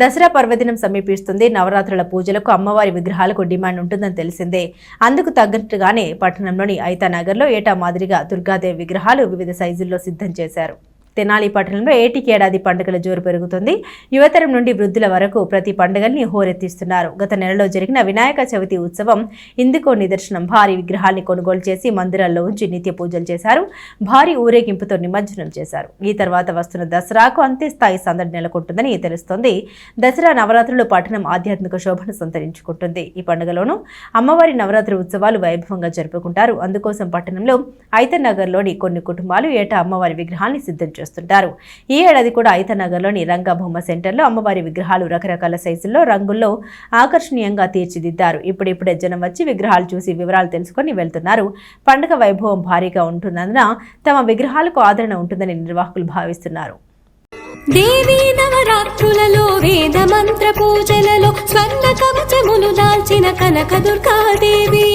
దసరా పర్వదినం సమీపిస్తుంది. నవరాత్రుల పూజలకు అమ్మవారి విగ్రహాలకు డిమాండ్ ఉంటుందని తెలిసిందే. అందుకు తగ్గట్టుగానే పట్టణంలోని ఐతానగర్లో ఏటా మాదిరిగా దుర్గాదేవి విగ్రహాలు వివిధ సైజుల్లో సిద్ధం చేశారు. తెనాలి పట్టణంలో ఏటికి ఏడాది పండుగల జోరు పెరుగుతుంది. యువతరం నుండి వృద్ధుల వరకు ప్రతి పండుగల్ని హోరెత్తిస్తున్నారు. గత నెలలో జరిగిన వినాయక చవితి ఉత్సవం ఇందుకో నిదర్శనం. భారీ విగ్రహాల్ని కొనుగోలు చేసి మందిరాల్లో ఉంచి నిత్య పూజలు చేశారు. భారీ ఊరేగింపుతో నిమజ్జనం చేశారు. ఈ తర్వాత వస్తున్న దసరాకు అంతే స్థాయి సందడి నెలకొంటుందని తెలుస్తోంది. దసరా నవరాత్రులు పట్టణం ఆధ్యాత్మిక శోభను సంతరించుకుంటుంది. ఈ పండుగలోనూ అమ్మవారి నవరాత్రి ఉత్సవాలు వైభవంగా జరుపుకుంటారు. అందుకోసం పట్టణంలో ఐతనగర్లోని కొన్ని కుటుంబాలు ఏటా అమ్మవారి విగ్రహాన్ని సిద్ధం చేస్తారు చేస్తుంటారు. ఈ ఏడాది కూడా ఐతనగర్లోని రంగా సెంటర్లో అమ్మవారి విగ్రహాలు రకరకాల సైజుల్లో రంగుల్లో ఆకర్షణీయంగా తీర్చిదిద్దారు. ఇప్పుడిప్పుడే జనం వచ్చి విగ్రహాలు చూసి వివరాలు తెలుసుకొని వెళ్తున్నారు. పండుగ వైభవం భారీగా ఉంటున్నందున తమ విగ్రహాలకు ఆదరణ ఉంటుందని నిర్వాహకులు భావిస్తున్నారు. దేవీ నవరాత్రులలో వేద మంత్ర పూజలలో స్వర్ణ కవచములు దాల్చిన కనక దుర్గాదేవి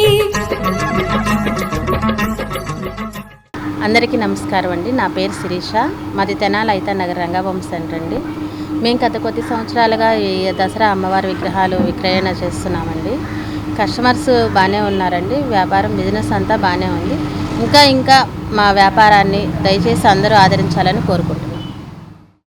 అందరికీ నమస్కారం అండి. నా పేరు శిరీష. మాది తెనాల అయితే నగర రంగవంశ సెంటర్ అండి. మేము గత కొద్ది సంవత్సరాలుగా ఈ దసరా అమ్మవారి విగ్రహాలు విక్రయణ చేస్తున్నామండి. కస్టమర్స్ బాగానే ఉన్నారండి. వ్యాపారం బిజినెస్ అంతా బాగానే ఉంది. ఇంకా ఇంకా మా వ్యాపారాన్ని దయచేసి అందరూ ఆదరించాలని కోరుకుంటున్నాను